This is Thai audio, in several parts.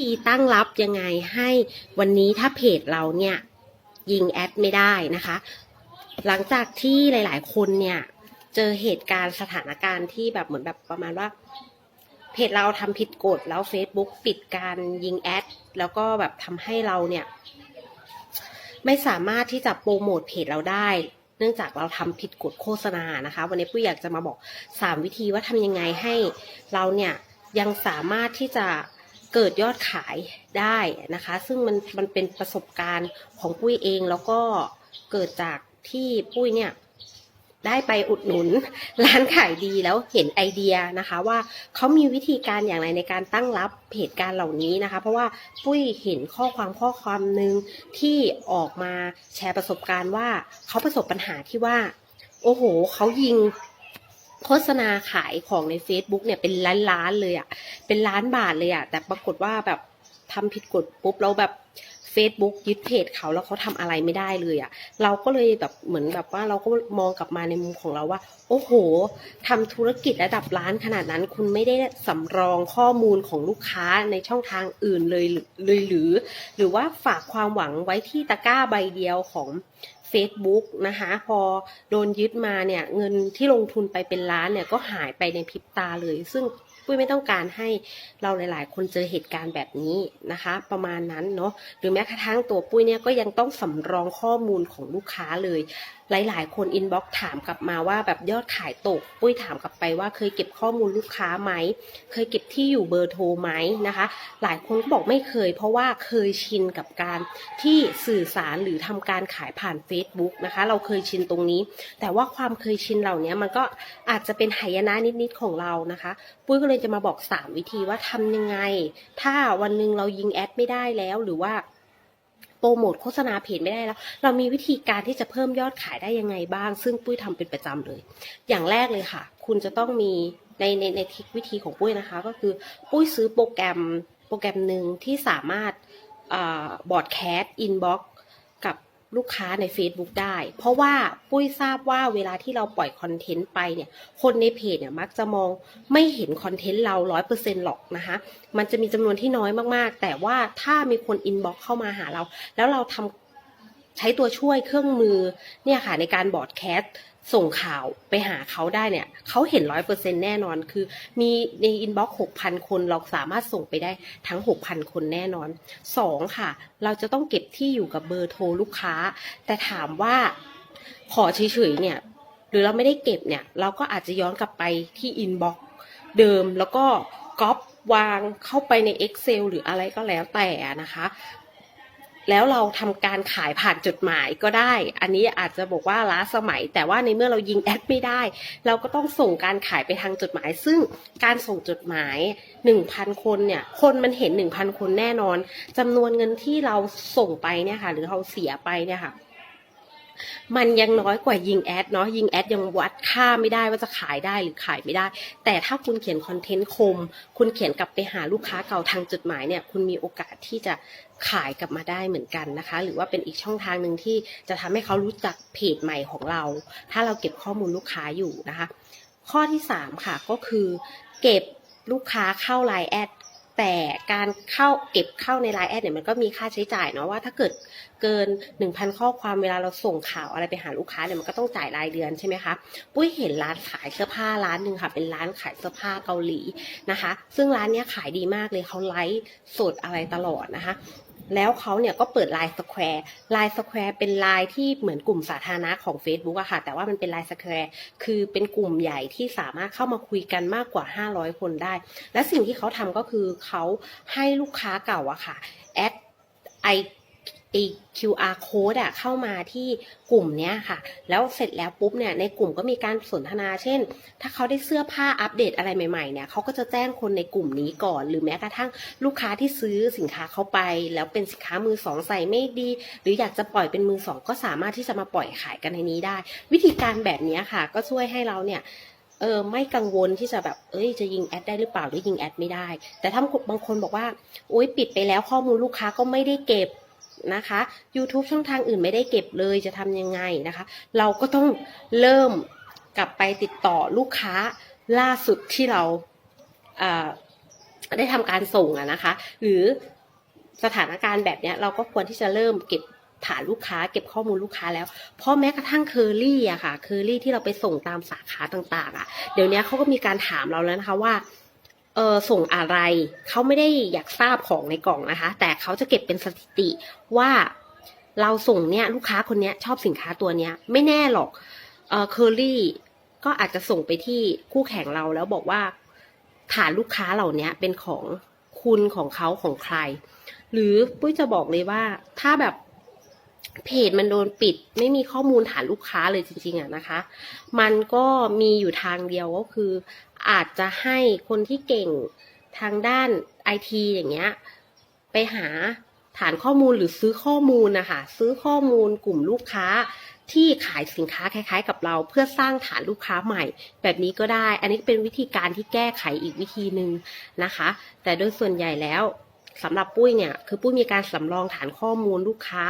ธีตั้งรับยังไงให้วันนี้ถ้าเพจเราเนี่ยยิงแอดไม่ได้นะคะ หลังจากที่หลาย ๆ คนเนี่ยเจอเหตุการณ์สถานการณ์ที่แบบเหมือนแบบประมาณว่า เพจเราทำผิดกฎแล้ว Facebook ปิดการยิงแอดแล้วก็แบบทำให้เราเนี่ย ไม่สามารถที่จะโปรโมทเพจเราได้ เนื่องจากเราทำผิดกฎโฆษณานะคะ วันนี้ปุ้ยอยากจะมาบอก 3 วิธีว่าทำยังไงให้เราเนี่ยยังสามารถที่จะ เกิดยอดขายได้นะคะ ซึ่งมันมันเป็นประสบการณ์ของปุ้ยเองแล้วก็เกิดจากที่ปุ้ยเนี่ยได้ไปอุดหนุนร้านขายดีแล้วเห็นไอเดียนะคะว่าเขามีวิธีการอย่างไรในการตั้งรับเหตุการณ์เหล่านี้นะคะ เพราะว่าปุ้ยเห็นข้อความข้อความหนึ่งที่ออกมาแชร์ประสบการณ์ว่าเขาประสบปัญหาที่ว่า โอ้โหเขายิง โฆษณาขายของใน Facebook เนี่ยเป็นล้านล้านเลยอะ่ะ เป็นล้านบาทเลยอะ่ะ แต่ปรากฏว่าแบบทำผิดกฎปุ๊บแล้วแบบ Facebook ยึดเพจเขาแล้วเขาทำอะไรไม่ได้เลยอะ่ะ เราก็เลยแบบเหมือนแบบว่าเราก็มองกลับมาในมุมของเราว่า โอ้โหทำธุรกิจระดับล้านขนาดนั้น คุณไม่ได้สำรองข้อมูลของลูกค้าในช่องทางอื่นเลยหรือเลยหรือ หรือว่าฝากความหวังไว้ที่ตะกร้าใบเดียวของ Facebook นะคะพอโดนยึดมาเนี่ยเงินที่ลงทุนไปเป็นล้านเนี่ยก็หายไปในพริบตาเลย ซึ่ง ปุ้ยไม่ต้องการให้เราหลาย ๆ คนเจอเหตุการณ์แบบนี้นะคะ ประมาณนั้นเนาะหรือแม้กระทั่งตัวปุ้ยเนี่ยก็ยังต้องสำรองข้อมูลของลูกค้าเลยหลายๆ คนอินบ็อกถามกลับมาว่าแบบยอดขายตก ปุ้ยถามกลับไปว่าเคยเก็บข้อมูลลูกค้าไหม เคยเก็บที่อยู่เบอร์โทรไหมนะคะ หลายคนก็บอกไม่เคย เพราะว่าเคยชินกับการที่สื่อสารหรือทำการขายผ่าน Facebook นะคะ เราเคยชินตรงนี้ แต่ว่าความเคยชินเหล่านี้มันก็อาจจะเป็นหายนะนิดๆของเรานะคะ ปุ้ยก็เลยจะมาบอก 3 วิธีว่าทำยังไง ถ้าวันหนึ่งเรายิงแอดไม่ได้แล้วหรือว่า ปรโมทโฆษณาเพจไม่ได้แล้ว เรามีวิธีการที่จะเพิ่มยอดขายได้ยังไงบ้าง ซึ่งปุ้ยทำเป็นประจำเลย อย่างแรกเลยค่ะ คุณจะต้องมีในในในทิควิธีของปุ้ยนะคะ ก็คือปุ้ยซื้อโปรแกรมโปรแกรมหนึ่งที่สามารถบอร์ดแคสต์อินบ็อก ลูกค้าใน Facebook ได้ เพราะว่าปุ้ยทราบว่าเวลาที่เราปล่อยคอนเทนต์ไปเนี่ย คนในเพจเนี่ยมักจะมองไม่เห็นคอนเทนต์เราร้อยเปอร์เซ็นหรอกนะคะ มันจะมีจำนวนที่น้อยมากๆ แต่ว่าถ้ามีคนอินบ็อกเข้ามาหาเรา แล้วเราทำ ใช้ตัวช่วยเครื่องมือเนี่ยค่ะในการบอร์ดแคสส่งข่าวไปหาเขาได้เนี่ยเขาเห็นร้อยเปอร์เซ็นแน่นอนคือ มีในอินบ็อกซ์หกพันคนเราสามารถส่งไปได้ทั้งหกพันคนแน่นอนสองค่ะ เราจะต้องเก็บที่อยู่กับเบอร์โทรลูกค้า แต่ถามว่าขอเฉยๆเนี่ย หรือเราไม่ได้เก็บเนี่ย เราก็อาจจะย้อนกลับไปที่อินบ็อกซ์เดิมแล้วก็ก๊อปวางเข้าไปใน Excel หรืออะไรก็แล้วแต่นะคะ แล้วเราทำการขายผ่านจดหมายก็ได้ อันนี้อาจจะบอกว่าล้าสมัย แต่ว่าในเมื่อเรายิงแอดไม่ได้ เราก็ต้องส่งการขายไปทางจดหมาย ซึ่งการส่งจดหมาย 1,000 คนเนี่ย คนมันเห็น 1,000 คนแน่นอนจำนวนเงินที่เราส่งไปเนี่ยค่ะ หรือเราเสียไปเนี่ยค่ะ มันยังน้อยกว่ายิงแอดเนาะยิงแอดยังวัดค่าไม่ได้ว่าจะขายได้หรือขายไม่ได้ แต่ถ้าคุณเขียนคอนเทนต์คม คุณเขียนกลับไปหาลูกค้าเก่าทางจดหมายเนี่ยคุณมีโอกาสที่จะขายกลับมาได้เหมือนกันนะคะ หรือว่าเป็นอีกช่องทางหนึ่งที่จะทำให้เขารู้จักเพจใหม่ของเรา ถ้าเราเก็บข้อมูลลูกค้าอยู่นะคะ ข้อที่สามค่ะก็คือ เก็บลูกค้าเข้าไลน์แอด แต่การเข้าเก็บเข้าในไลน์แอดเนี่ยมันก็มีค่าใช้จ่ายเนาะว่าถ้าเกิดเกิน 1,000 ข้อความเวลาเราส่งข่าวอะไรไปหาลูกค้าเนี่ยมันก็ต้องจ่ายรายเดือนใช่ไหมคะปุ้ยเห็นร้านขายเสื้อผ้าร้านหนึ่งค่ะ เป็นร้านขายเสื้อผ้าเกาหลีนะคะ ซึ่งร้านเนี้ยขายดีมากเลยเขาไลฟ์สดอะไรตลอดนะคะ แล้วเขาเนี่ยก็เปิดไลน์สแควร์ไลน์สแควร์เป็นไลน์ที่เหมือนกลุ่มสาธารณะของ Facebook อะค่ะ แต่ว่ามันเป็นไลน์สแควร์คือเป็นกลุ่มใหญ่ที่สามารถเข้ามาคุยกันมากกว่า 500 คนได้ และสิ่งที่เขาทำก็คือเขาให้ลูกค้าเก่าอะค่ะแอดไอ ไอ QR code อะเข้ามาที่กลุ่มเนี้ยค่ะ แล้วเสร็จแล้วปุ๊บเนี่ยในกลุ่มก็มีการสนทนาเช่น ถ้าเขาได้เสื้อผ้าอัปเดตอะไรใหม่ๆเนี่ยเขาก็จะแจ้งคนในกลุ่มนี้ก่อน หรือแม้กระทั่งลูกค้าที่ซื้อสินค้าเขาไป แล้วเป็นสินค้ามือสองใส่ไม่ดี หรืออยากจะปล่อยเป็นมือสองก็สามารถที่จะมาปล่อยขายกันในนี้ได้ วิธีการแบบนี้ค่ะ ก็ช่วยให้เราเนี่ยเออไม่กังวลที่จะแบบ เอ้ย จะยิงแอดได้หรือเปล่าหรือยิงแอดไม่ได้ แต่ถ้าบางคนบอกว่า โอ๊ยปิดไปแล้วข้อมูลลูกค้าก็ไม่ได้เก็บ นะคะ YouTube ช่องทางอื่นไม่ได้เก็บเลยจะทำยังไงนะคะ เราก็ต้องเริ่มกลับไปติดต่อลูกค้าล่าสุดที่เราได้ทำการส่งอะนะคะ หรือสถานการณ์แบบนี้เราก็ควรที่จะเริ่มเก็บฐานลูกค้าเก็บข้อมูลลูกค้าแล้ว เพราะแม้กระทั่งเคอรี่อะค่ะ เคอรี่ที่เราไปส่งตามสาขาต่างๆอะเดี๋ยวนี้เขาก็มีการถามเราแล้วนะคะว่า เออส่งอะไร เขาไม่ได้อยากทราบของในกล่องนะคะ แต่เขาจะเก็บเป็นสถิติว่าเราส่งเนี่ยลูกค้าคนเนี้ยชอบสินค้าตัวเนี้ย ไม่แน่หรอกเออเคอรี่ก็อาจจะส่งไปที่คู่แข่งเราแล้วบอกว่าฐานลูกค้าเหล่านี้เป็นของคุณของเขาของใคร หรือปุ้ยจะบอกเลยว่าถ้าแบบเพจมันโดนปิด ไม่มีข้อมูลฐานลูกค้าเลยจริงๆอะนะคะ มันก็มีอยู่ทางเดียวก็คือ อาจจะให้คนที่เก่งทางด้านไอทีอย่างเงี้ยไปหาฐานข้อมูลหรือซื้อข้อมูลนะคะซื้อข้อมูลกลุ่มลูกค้าที่ขายสินค้าคล้ายๆ กับเราเพื่อสร้างฐานลูกค้าใหม่ แบบนี้ก็ได้ อันนี้เป็นวิธีการที่แก้ไขอีกวิธีหนึ่งนะคะ แต่โดยส่วนใหญ่แล้วสำหรับปุ้ยเนี่ยคือปุ้ยมีการสำรองฐานข้อมูลลูกค้า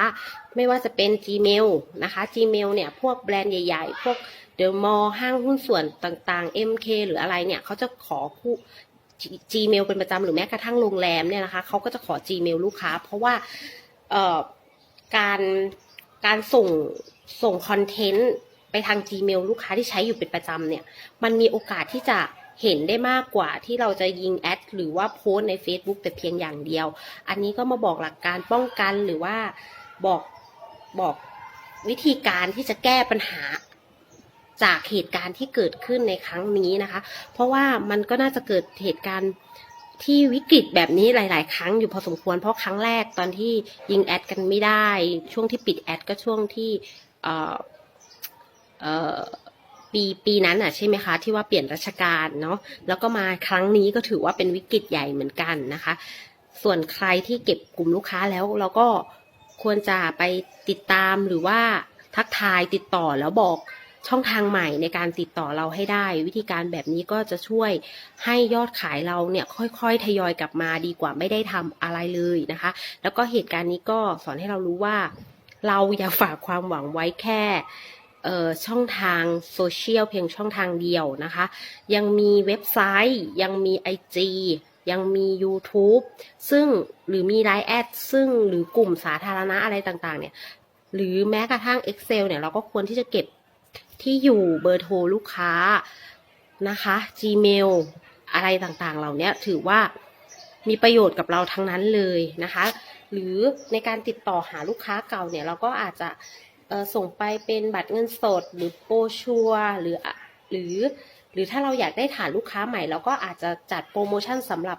ไม่ว่าจะเป็น Gmail นะคะ Gmail เนี่ยพวกแบรนด์ใหญ่ ๆ พวก เดอะมอลห้างหุ้นส่วนต่างๆ MK หรืออะไรเนี่ยเขาจะขอคู่ Gmail เป็นประจำหรือแม้กระทั่งโรงแรมเนี่ยนะคะเขาก็จะขอ Gmail ลูกค้า เพราะว่าการการส่งส่งคอนเทนต์ไปทาง Gmail ลูกค้าที่ใช้อยู่เป็นประจำเนี่ย มันมีโอกาสที่จะเห็นได้มากกว่าที่เราจะยิงแอดหรือว่าโพสใน Facebook แต่เพียงอย่างเดียว อันนี้ก็มาบอกหลักการป้องกันหรือว่าบอกบอกวิธีการที่จะแก้ปัญหา จากเหตุการณ์ที่เกิดขึ้นในครั้งนี้นะคะ เพราะว่ามันก็น่าจะเกิดเหตุการณ์ที่วิกฤตแบบนี้หลาย ๆ ครั้งอยู่พอสมควร เพราะครั้งแรกตอนที่ยิงแอดกันไม่ได้ ช่วงที่ปิดแอดก็ช่วงที่เอ่อเอ่อปีปีนั้นอะใช่ไหมคะ ที่ว่าเปลี่ยนราชการเนาะแล้วก็มาครั้งนี้ก็ถือว่าเป็นวิกฤตใหญ่เหมือนกันนะคะ ส่วนใครที่เก็บกลุ่มลูกค้าแล้วเราก็ควรจะไปติดตามหรือว่าทักทายติดต่อแล้วบอก ช่องทางใหม่ในการติดต่อเราให้ได้ วิธีการแบบนี้ก็จะช่วยให้ยอดขายเราเนี่ยค่อยๆ ทยอยกลับมาดีกว่าไม่ได้ทำอะไรเลยนะคะ แล้วก็เหตุการณ์นี้ก็สอนให้เรารู้ว่า เราอย่าฝากความหวังไว้แค่ช่องทางโซเชียลเพียงช่องทางเดียวนะคะ ยังมีเว็บไซต์ ยังมี IG ยังมี YouTube ซึ่งหรือมีไลน์แอดซึ่งหรือกลุ่มสาธารณะอะไรต่างๆเนี่ยหรือแม้กระทั่ง Excel เนี่ยเราก็ควรที่จะเก็บ ที่อยู่เบอร์โทรลูกค้านะคะ Gmail อะไรต่างๆ เหล่านี้ถือว่ามีประโยชน์กับเราทั้งนั้นเลยนะคะ หรือในการติดต่อหาลูกค้าเก่าเนี่ยเราก็อาจจะส่งไปเป็นบัตรเงินสด หรือโปรชัวหรือหรือ หรือถ้าเราอยากได้ฐานลูกค้าใหม่เราก็อาจจะจัดโปรโมชั่นสำหรับ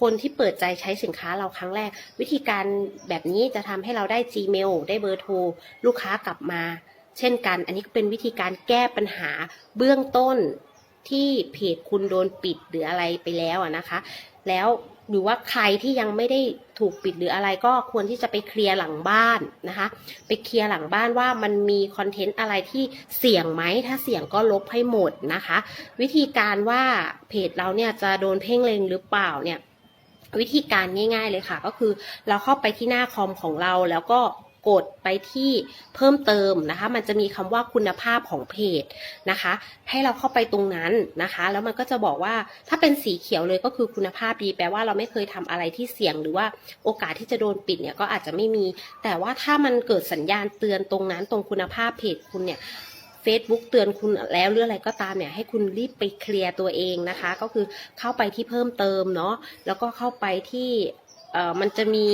คนที่เปิดใจใช้สินค้าเราครั้งแรก วิธีการแบบนี้จะทำให้เราได้ Gmail ได้เบอร์โทรลูกค้ากลับมา เช่นกัน อันนี้ก็เป็นวิธีการแก้ปัญหาเบื้องต้นที่เพจคุณโดนปิดหรืออะไรไปแล้วนะคะ แล้วหรือว่าใครที่ยังไม่ได้ถูกปิดหรืออะไรก็ควรที่จะไปเคลียร์หลังบ้านนะคะ ไปเคลียร์หลังบ้านว่ามันมีคอนเทนต์อะไรที่เสี่ยงไหมถ้าเสี่ยงก็ลบให้หมดนะคะ วิธีการว่าเพจเราเนี่ยจะโดนเพ่งเล็งหรือเปล่าเนี่ยวิธีการง่าย ๆเลยค่ะ ก็คือเราเข้าไปที่หน้าคอมของเราแล้วก็ กดไปที่เพิ่มเติมนะคะ มันจะมีคำว่าคุณภาพของเพจนะคะ ให้เราเข้าไปตรงนั้นนะคะ แล้วมันก็จะบอกว่าถ้าเป็นสีเขียวเลยก็คือคุณภาพดีแปลว่าเราไม่เคยทำอะไรที่เสี่ยงหรือว่าโอกาสที่จะโดนปิดเนี่ยก็อาจจะไม่มี แต่ว่าถ้ามันเกิดสัญญาณเตือนตรงนั้นตรงคุณภาพเพจคุณเนี่ย Facebook เตือนคุณแล้วหรืออะไรก็ตามเนี่ยให้คุณรีบไปเคลียร์ตัวเองนะคะ ก็คือเข้าไปที่เพิ่มเติมเนาะแล้วก็เข้าไปที่ เอ่อมันจะมี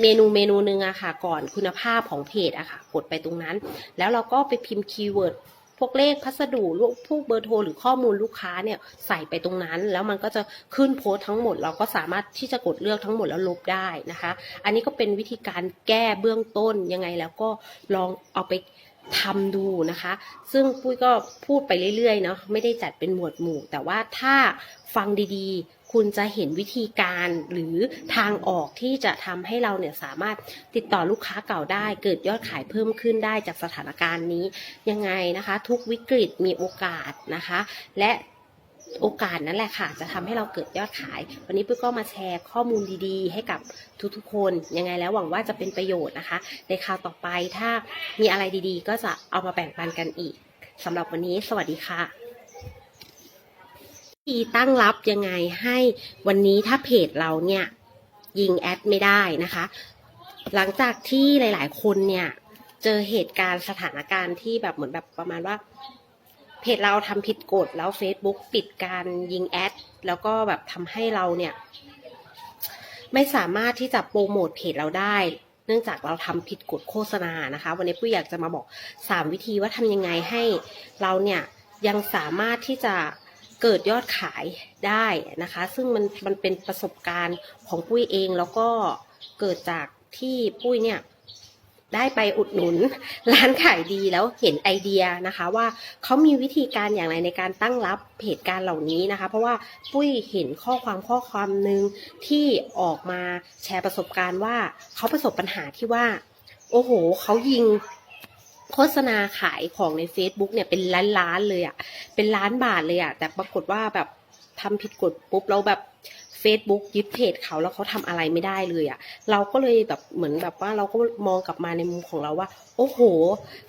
เมนูเมนูหนึ่งอะค่ะ ก่อนคุณภาพของเพจอะค่ะ กดไปตรงนั้น แล้วเราก็ไปพิมพ์คีย์เวิร์ดพวกเลขพัสดุลูกพวกเบอร์โทรหรือข้อมูลลูกค้าเนี่ยใส่ไปตรงนั้น แล้วมันก็จะขึ้นโพสทั้งหมด เราก็สามารถที่จะกดเลือกทั้งหมดแล้วลบได้นะคะ อันนี้ก็เป็นวิธีการแก้เบื้องต้นยังไงแล้วก็ลองเอาไปทำดูนะคะ ซึ่งปุ้ยก็พูดไปเรื่อยๆเนาะไม่ได้จัดเป็นหมวดหมู่ แต่ว่าถ้าฟังดีๆ คุณจะเห็นวิธีการหรือทางออกที่จะทำให้เราเนี่ยสามารถติดต่อลูกค้าเก่าได้ เกิดยอดขายเพิ่มขึ้นได้จากสถานการณ์นี้ยังไงนะคะ ทุกวิกฤตมีโอกาสนะคะ และโอกาสนั่นแหละค่ะ จะทำให้เราเกิดยอดขาย วันนี้ปุ้ยก็มาแชร์ข้อมูลดีๆ ให้กับทุกๆ คนยังไงแล้วหวังว่าจะเป็นประโยชน์นะคะ ในคราวต่อไปถ้ามีอะไรดีๆ ก็จะเอามาแบ่งปันกันอีกสำหรับวันนี้ สวัสดีค่ะ ธีตั้งรับยังไงให้วันนี้ถ้าเพจเราเนี่ยยิงแอดไม่ได้นะคะ หลังจากที่หลาย ๆ คนเนี่ยเจอเหตุการณ์สถานการณ์ที่แบบเหมือนแบบประมาณว่า เพจเราทำผิดกฎแล้ว Facebook ปิดการยิงแอดแล้วก็แบบทำให้เราเนี่ย ไม่สามารถที่จะโปรโมทเพจเราได้ เนื่องจากเราทำผิดกฎโฆษณานะคะ วันนี้ปุ้ยอยากจะมาบอก 3 วิธีว่าทำยังไงให้เราเนี่ยยังสามารถที่จะ เกิดยอดขายได้นะคะ ซึ่งมันมันเป็นประสบการณ์ของปุ้ยเองแล้วก็เกิดจากที่ปุ้ยเนี่ยได้ไปอุดหนุนร้านขายดีแล้วเห็นไอเดียนะคะ ว่าเขามีวิธีการอย่างไรในการตั้งรับเหตุการณ์เหล่านี้นะคะ เพราะว่าปุ้ยเห็นข้อความข้อความหนึ่งที่ออกมาแชร์ประสบการณ์ว่าเขาประสบปัญหาที่ว่า โอ้โหเขายิง โฆษณาขายของใน Facebook เนี่ยเป็นล้านล้านเลยอะ่ะ เป็นล้านบาทเลยอะ่ะ แต่ปรากฏว่าแบบทำผิดกฎปุ๊บแล้วแบบ Facebook ยึดเพจเขาแล้วเขาทำอะไรไม่ได้เลยอะ่ะ เราก็เลยแบบเหมือนแบบว่าเราก็มองกลับมาในมุมของเราว่า โอ้โห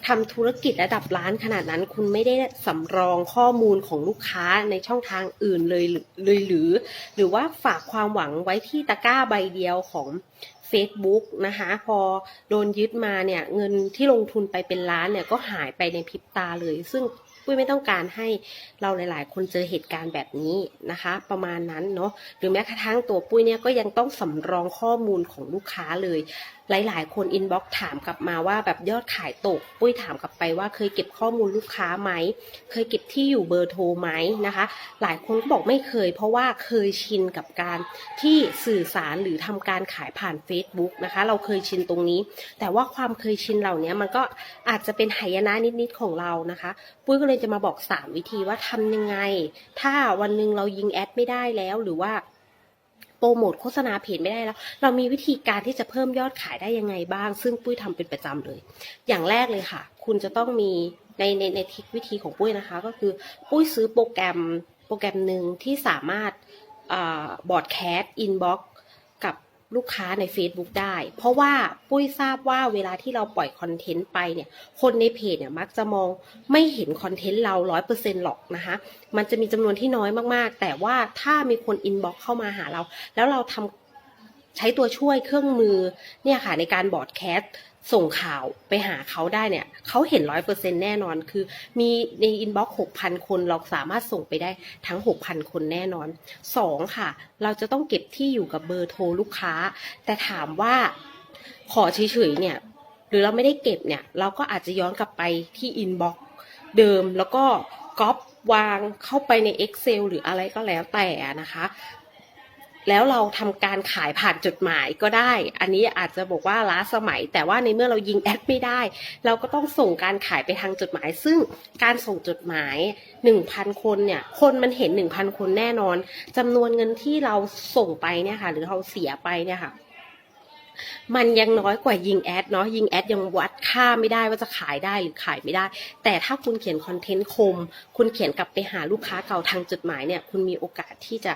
ทำธุรกิจระดับล้านขนาดนั้น คุณไม่ได้สำรองข้อมูลของลูกค้าในช่องทางอื่นเลยเลยหรือ หรือว่าฝากความหวังไว้ที่ตะกร้าใบเดียวของ Facebook นะคะ พอโดนยึดมาเนี่ย เงินที่ลงทุนไปเป็นล้านเนี่ยก็หายไปในพริบตาเลย ซึ่งปุ้ยไม่ต้องการให้เราหลาย ๆ คนเจอเหตุการณ์แบบนี้นะคะ ประมาณนั้นเนาะหรือแม้กระทั่งตัวปุ้ยเนี่ยก็ยังต้องสำรองข้อมูลของลูกค้าเลย หลาย ๆ คนอินบ็อกถามกลับมาว่าแบบยอดขายตก ปุ้ยถามกลับไปว่าเคยเก็บข้อมูลลูกค้าไหม เคยเก็บที่อยู่เบอร์โทรไหมนะคะ หลายคนก็บอกไม่เคย เพราะว่าเคยชินกับการที่สื่อสารหรือทำการขายผ่าน Facebook นะคะ เราเคยชินตรงนี้ แต่ว่าความเคยชินเหล่านี้มันก็อาจจะเป็นหายนะนิด ๆ ของเรานะคะ ปุ้ยก็เลยจะมาบอก 3 วิธีว่าทำยังไง ถ้าวันหนึ่งเรายิงแอดไม่ได้แล้วหรือว่า โปรโมทโฆษณาเพจไม่ได้แล้ว เรามีวิธีการที่จะเพิ่มยอดขายได้ยังไงบ้าง ซึ่งปุ้ยทำเป็นประจำเลย อย่างแรกเลยค่ะ คุณจะต้องมีในในในทิศวิธีของปุ้ยนะคะ ก็คือปุ้ยซื้อโปรแกรมโปรแกรมหนึ่งที่สามารถบอร์ดแคสต์อินบ็อก ลูกค้าใน Facebook ได้ เพราะว่าปุ้ยทราบว่าเวลาที่เราปล่อยคอนเทนต์ไปเนี่ยคนในเพจเนี่ยมักจะมองไม่เห็นคอนเทนต์เราร้อยเปอร์เซ็นต์หรอกนะคะมันจะมีจำนวนที่น้อยมากๆ แต่ว่าถ้ามีคนอินบ็อกเข้ามาหาเรา แล้วเราทำใช้ตัวช่วยเครื่องมือเนี่ยค่ะในการบอร์ดแคส ส่งข่าวไปหาเขาได้เนี่ยเขาเห็นร้อยเปอร์เซ็นแน่นอนคือ มีในอินบ็อกซ์หกพันคนเราสามารถส่งไปได้ทั้งหกพันคนแน่นอนสองค่ะ เราจะต้องเก็บที่อยู่กับเบอร์โทรลูกค้า แต่ถามว่าขอเฉยๆเนี่ยหรือเราไม่ได้เก็บเนี่ย เราก็อาจจะย้อนกลับไปที่อินบ็อกซ์เดิมแล้วก็ก๊อปวางเข้าไปใน Excel หรืออะไรก็แล้วแต่นะคะ แล้วเราทำการขายผ่านจดหมายก็ได้ อันนี้อาจจะบอกว่าล้าสมัย แต่ว่าในเมื่อเรายิงแอดไม่ได้ เราก็ต้องส่งการขายไปทางจดหมาย ซึ่งการส่งจดหมาย 1,000 คนเนี่ย คนมันเห็น 1,000 คนแน่นอนจำนวนเงินที่เราส่งไปเนี่ยค่ะ หรือเราเสียไปเนี่ยค่ะมันยังน้อยกว่ายิงแอดเนาะยิงแอดยังวัดค่าไม่ได้ว่าจะขายได้หรือขายไม่ได้ แต่ถ้าคุณเขียนคอนเทนต์คม คุณเขียนกลับไปหาลูกค้าเก่าทางจดหมายเนี่ย คุณมีโอกาสที่จะ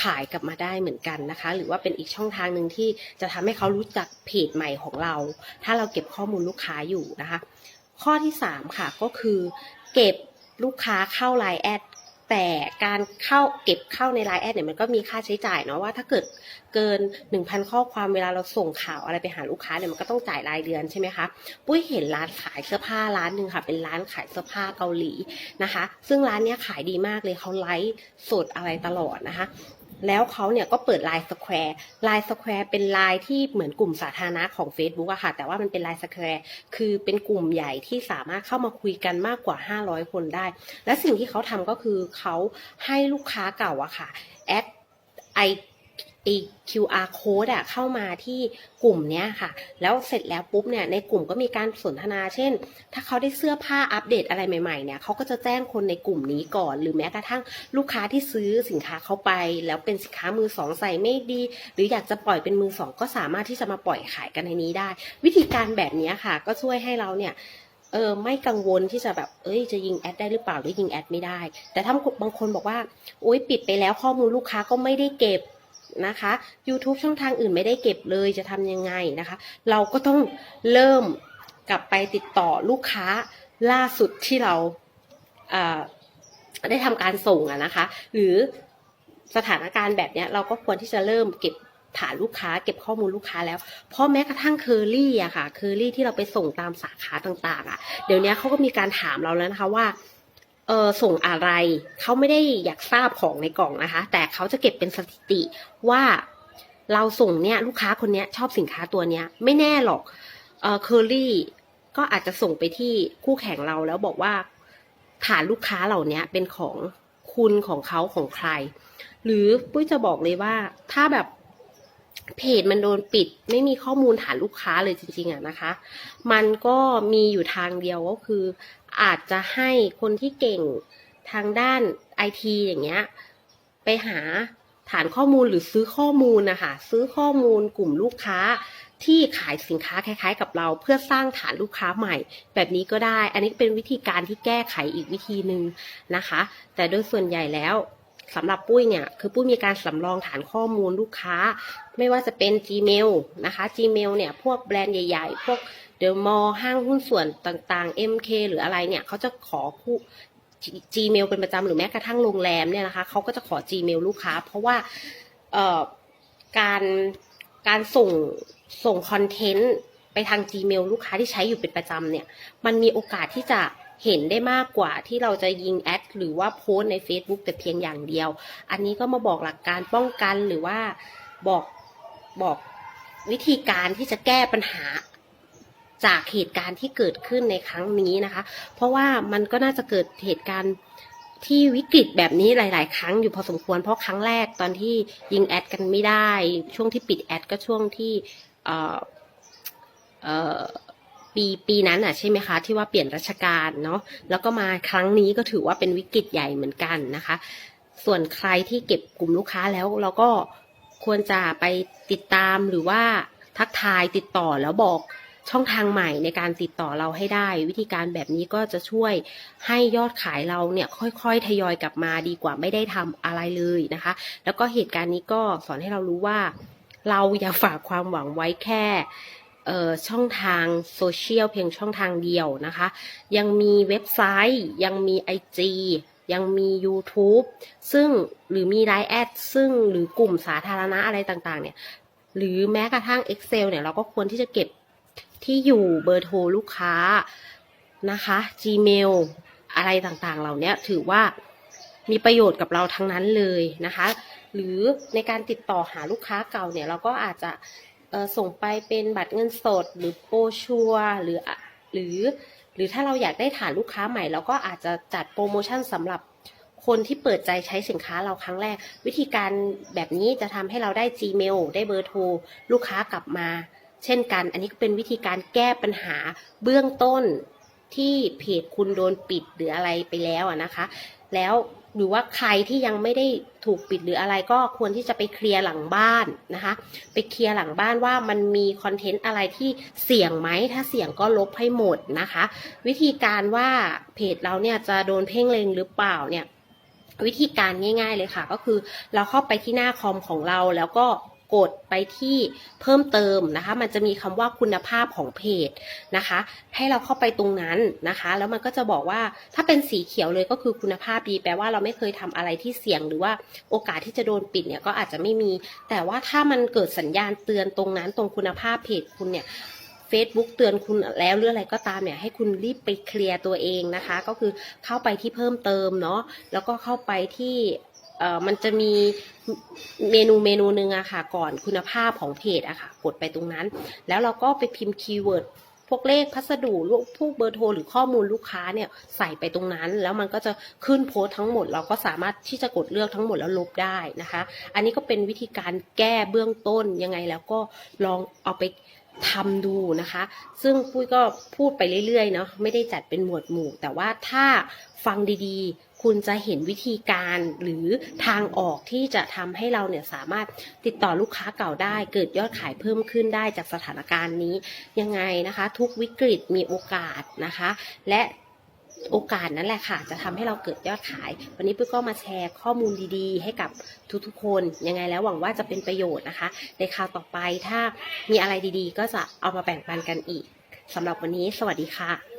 ขายกลับมาได้เหมือนกันนะคะ หรือว่าเป็นอีกช่องทางหนึ่งที่จะทำให้เขารู้จักเพจใหม่ของเรา ถ้าเราเก็บข้อมูลลูกค้าอยู่นะคะ ข้อที่สามค่ะก็คือเก็บลูกค้าเข้าไลน์แอดแต่การเข้าเก็บเข้าในไลน์แอดเนี่ยมันก็มีค่าใช้จ่ายเนาะว่าถ้าเกิดเกิน 1,000 ข้อความเวลาเราส่งข่าวอะไรไปหาลูกค้าเนี่ยมันก็ต้องจ่ายรายเดือนใช่ไหมคะปุ้ยเห็นร้านขายเสื้อผ้าร้านหนึ่งค่ะเป็นร้านขายเสื้อผ้าเกาหลีนะคะ ซึ่งร้านเนี้ยขายดีมากเลยเขาไลฟ์สดอะไรตลอดนะคะ แล้วเขาเนี่ยก็เปิดไลน์สแควร์ไลน์สแควร์เป็นไลน์ที่เหมือนกลุ่มสาธารณะของ Facebook อะค่ะ แต่ว่ามันเป็นไลน์สแควร์คือเป็นกลุ่มใหญ่ที่สามารถเข้ามาคุยกันมากกว่า 500 คนได้ และสิ่งที่เขาทำก็คือเขาให้ลูกค้าเก่าอะค่ะแอดไอ ไอ QR code อะเข้ามาที่กลุ่มเนี้ยค่ะ แล้วเสร็จแล้วปุ๊บเนี่ยในกลุ่มก็มีการสนทนา เช่น ถ้าเขาได้เสื้อผ้าอัปเดตอะไรใหม่ๆเนี่ยเขาก็จะแจ้งคนในกลุ่มนี้ก่อน หรือแม้กระทั่งลูกค้าที่ซื้อสินค้าเขาไป แล้วเป็นสินค้ามือสองใส่ไม่ดี หรืออยากจะปล่อยเป็นมือสองก็สามารถที่จะมาปล่อยขายกันในนี้ได้ วิธีการแบบนี้ค่ะ ก็ช่วยให้เราเนี่ยเออไม่กังวลที่จะแบบ เอ้ยจะยิงแอดได้หรือเปล่าหรือยิงแอดไม่ได้ แต่ถ้าบางคนบอกว่าโอ๊ยปิดไปแล้วข้อมูลลูกค้าก็ไม่ได้เก็บ นะคะ YouTube ช่องทางอื่นไม่ได้เก็บเลยจะทำยังไงนะคะ เราก็ต้องเริ่มกลับไปติดต่อลูกค้าล่าสุดที่เราได้ทำการส่งอะนะคะ หรือสถานการณ์แบบเนี้ยเราก็ควรที่จะเริ่มเก็บฐานลูกค้าเก็บข้อมูลลูกค้าแล้ว เพราะแม้กระทั่งเคอรี่อะค่ะ เคอรี่ที่เราไปส่งตามสาขาต่างๆอะเดี๋ยวนี้เขาก็มีการถามเราแล้วนะคะว่า เออส่งอะไร เขาไม่ได้อยากทราบของในกล่องนะคะ แต่เขาจะเก็บเป็นสถิติว่าเราส่งเนี่ยลูกค้าคนเนี้ยชอบสินค้าตัวเนี้ยไม่แน่หรอกเออเคอรี่ก็อาจจะส่งไปที่คู่แข่งเราแล้วบอกว่าฐานลูกค้าเหล่านี้เป็นของคุณของเขาของใคร หรือปุ้ยจะบอกเลยว่าถ้าแบบ เพจมันโดนปิดไม่มีข้อมูลฐานลูกค้าเลยจริงๆอะนะคะ มันก็มีอยู่ทางเดียวก็คือ อาจจะให้คนที่เก่งทางด้านไอทีอย่างเงี้ยไปหาฐานข้อมูลหรือซื้อข้อมูลนะคะซื้อข้อมูลกลุ่มลูกค้าที่ขายสินค้าคล้ายๆ กับเราเพื่อสร้างฐานลูกค้าใหม่ แบบนี้ก็ได้ อันนี้เป็นวิธีการที่แก้ไขอีกวิธีหนึ่งนะคะ แต่โดยส่วนใหญ่แล้ว สำหรับปุ้ยเนี่ยคือปุ้ยมีการสำรองฐานข้อมูลลูกค้า ไม่ว่าจะเป็น Gmail นะคะ Gmail เนี่ยพวกแบรนด์ใหญ่ๆ พวกเดอะมอลห้างหุ้นส่วนต่างๆ MK หรืออะไรเนี่ยเขาจะขอคู่ Gmail เป็นประจำหรือแม้กระทั่งโรงแรมเนี่ยนะคะเขาก็จะขอ Gmail ลูกค้า เพราะว่าการการส่งส่งคอนเทนต์ไปทาง Gmail ลูกค้าที่ใช้อยู่เป็นประจำเนี่ย มันมีโอกาสที่จะเห็นได้มากกว่าที่เราจะยิงแอด หรือว่าโพสต์ใน Facebook แต่เพียงอย่างเดียว อันนี้ก็มาบอกหลักการป้องกันหรือว่าบอกบอกวิธีการที่จะแก้ปัญหาจากเหตุการณ์ที่เกิดขึ้นในครั้งนี้นะคะ เพราะว่ามันก็น่าจะเกิดเหตุการณ์ที่วิกฤตแบบนี้หลาย ๆ ครั้งอยู่พอสมควร เพราะครั้งแรกตอนที่ยิงแอดกันไม่ได้ ช่วงที่ปิดแอดก็ช่วงที่เอ่อเอ่อ ปีปีนั้นอะใช่ไหมคะที่ว่าเปลี่ยนราชการเนาะแล้วก็มาครั้งนี้ก็ถือว่าเป็นวิกฤตใหญ่เหมือนกันนะคะ ส่วนใครที่เก็บกลุ่มลูกค้าแล้วเราก็ควรจะไปติดตามหรือว่าทักทายติดต่อแล้วบอกช่องทางใหม่ในการติดต่อเราให้ได้ วิธีการแบบนี้ก็จะช่วยให้ยอดขายเราเนี่ยค่อยๆ ทยอยกลับมาดีกว่าไม่ได้ทำอะไรเลยนะคะ แล้วก็เหตุการณ์นี้ก็สอนให้เรารู้ว่า เราอย่าฝากความหวังไว้แค่ ช่องทางโซเชียลเพียงช่องทางเดียวนะคะ ยังมีเว็บไซต์ ยังมี IG ยังมี YouTube ซึ่งหรือมี Line แอดซึ่งหรือกลุ่มสาธารณะอะไรต่างๆเนี่ยหรือแม้กระทั่ง Excel เนี่ยเราก็ควรที่จะเก็บที่อยู่เบอร์โทรลูกค้านะคะ Gmail อะไรต่างๆ เหล่านี้ถือว่ามีประโยชน์กับเราทั้งนั้นเลยนะคะ หรือในการติดต่อหาลูกค้าเก่าเนี่ยเราก็อาจจะ ส่งไปเป็นบัตรเงินสด หรือโปรชัวหรือหรือ หรือถ้าเราอยากได้ฐานลูกค้าใหม่เราก็อาจจะจัดโปรโมชั่นสำหรับคนที่เปิดใจใช้สินค้าเราครั้งแรก วิธีการแบบนี้จะทำให้เราได้ Gmail ได้เบอร์โทรลูกค้ากลับมา เช่นกัน อันนี้ก็เป็นวิธีการแก้ปัญหาเบื้องต้นที่เพจคุณโดนปิดหรืออะไรไปแล้วนะคะ แล้ว หรือว่าใครที่ยังไม่ได้ถูกปิดหรืออะไรก็ควรที่จะไปเคลียร์หลังบ้านนะคะ ไปเคลียร์หลังบ้านว่ามันมีคอนเทนต์อะไรที่เสี่ยงไหม ถ้าเสี่ยงก็ลบให้หมดนะคะ วิธีการว่าเพจเราเนี่ยจะโดนเพ่งเล็งหรือเปล่าเนี่ยวิธีการง่าย ๆเลยค่ะ ก็คือเราเข้าไปที่หน้าคอมของเราแล้วก็ กดไปที่เพิ่มเติมนะคะ มันจะมีคำว่าคุณภาพของเพจนะคะ ให้เราเข้าไปตรงนั้นนะคะ แล้วมันก็จะบอกว่าถ้าเป็นสีเขียวเลยก็คือคุณภาพดี แปลว่าเราไม่เคยทำอะไรที่เสี่ยง หรือว่าโอกาสที่จะโดนปิดเนี่ยก็อาจจะไม่มี แต่ว่าถ้ามันเกิดสัญญาณเตือนตรงนั้น ตรงคุณภาพเพจคุณเนี่ย Facebook เตือนคุณแล้วหรืออะไรก็ตามเนี่ยให้คุณรีบไปเคลียร์ตัวเองนะคะ ก็คือเข้าไปที่เพิ่มเติมเนาะแล้วก็เข้าไปที่ เอ่อมันจะมีเมนูเมนูหนึ่งอะค่ะ ก่อนคุณภาพของเพจอะค่ะ กดไปตรงนั้น แล้วเราก็ไปพิมพ์คีย์เวิร์ดพวกเลขพัสดุลูกพวกเบอร์โทรหรือข้อมูลลูกค้าเนี่ยใส่ไปตรงนั้น แล้วมันก็จะขึ้นโพสต์ทั้งหมด เราก็สามารถที่จะกดเลือกทั้งหมดแล้วลบได้นะคะ อันนี้ก็เป็นวิธีการแก้เบื้องต้นยังไงแล้วก็ลองเอาไปทำดูนะคะ ซึ่งปุ้ยก็พูดไปเรื่อยๆเนาะไม่ได้จัดเป็นหมวดหมู่ แต่ว่าถ้าฟังดีๆ คุณจะเห็นวิธีการหรือทางออกที่จะทำให้เราเนี่ยสามารถติดต่อลูกค้าเก่าได้ เกิดยอดขายเพิ่มขึ้นได้จากสถานการณ์นี้ยังไงนะคะ ทุกวิกฤตมีโอกาสนะคะ และโอกาสนั้นแหละค่ะ จะทำให้เราเกิดยอดขาย วันนี้ปุ้ยก็มาแชร์ข้อมูลดีๆ ให้กับทุกๆ คนยังไงแล้วหวังว่าจะเป็นประโยชน์นะคะ ในคราวต่อไปถ้ามีอะไรดีๆ ก็จะเอามาแบ่งปันกันอีกสำหรับวันนี้ สวัสดีค่ะ